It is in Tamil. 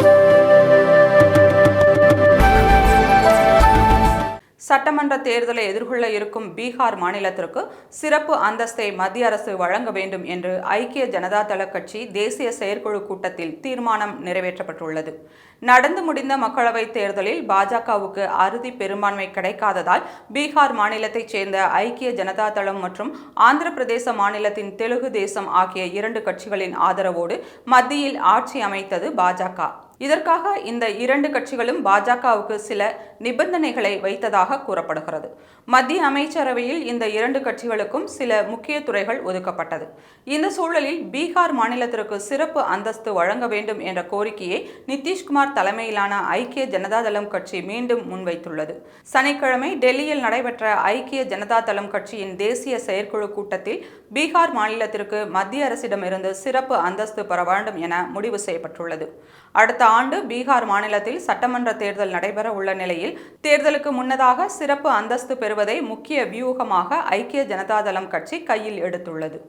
Thank you. சட்டமன்ற தேர்தலை எதிர்கொள்ள இருக்கும் பீகார் மாநிலத்திற்கு சிறப்பு அந்தஸ்தை மத்திய அரசு வழங்க வேண்டும் என்று ஐக்கிய ஜனதா தள கட்சி தேசிய செயற்குழு கூட்டத்தில் தீர்மானம் நிறைவேற்றப்பட்டுள்ளது. நடந்து முடிந்த மக்களவைத் தேர்தலில் பாஜகவுக்கு அறுதி பெரும்பான்மை கிடைக்காததால் பீகார் மாநிலத்தைச் சேர்ந்த ஐக்கிய ஜனதா தளம் மற்றும் ஆந்திர பிரதேச மாநிலத்தின் தெலுங்கு தேசம் ஆகிய இரண்டு கட்சிகளின் ஆதரவோடு மத்தியில் ஆட்சி அமைத்தது பாஜக. இதற்காக இந்த இரண்டு கட்சிகளும் பாஜகவுக்கு சில நிபந்தனைகளை வைத்ததாக கூறப்படுகிறது. மத்திய அமைச்சரவையில் இந்த இரண்டு கட்சிகளுக்கும் சில முக்கிய துறைகள் ஒதுக்கப்பட்டது. இந்த சூழலில் பீகார் மாநிலத்திற்கு சிறப்பு அந்தஸ்து வழங்க வேண்டும் என்ற கோரிக்கையை நிதிஷ்குமார் தலைமையிலான ஐக்கிய ஜனதாதளம் கட்சி மீண்டும் முன்வைத்துள்ளது. சனிக்கிழமை டெல்லியில் நடைபெற்ற ஐக்கிய ஜனதாதளம் கட்சியின் தேசிய செயற்குழு கூட்டத்தில் பீகார் மாநிலத்திற்கு மத்திய அரசிடமிருந்து சிறப்பு அந்தஸ்து பெற வேண்டும் என முடிவு செய்யப்பட்டுள்ளது. அடுத்த ஆண்டு பீகார் மாநிலத்தில் சட்டமன்ற தேர்தல் நடைபெற உள்ள நிலையில் தேர்தலுக்கு முன்னதாக சிறப்பு அந்தஸ்து பெறுவதை முக்கிய வியூகமாக ஐக்கிய ஜனதாதளம் கட்சி கையில் எடுத்துள்ளது.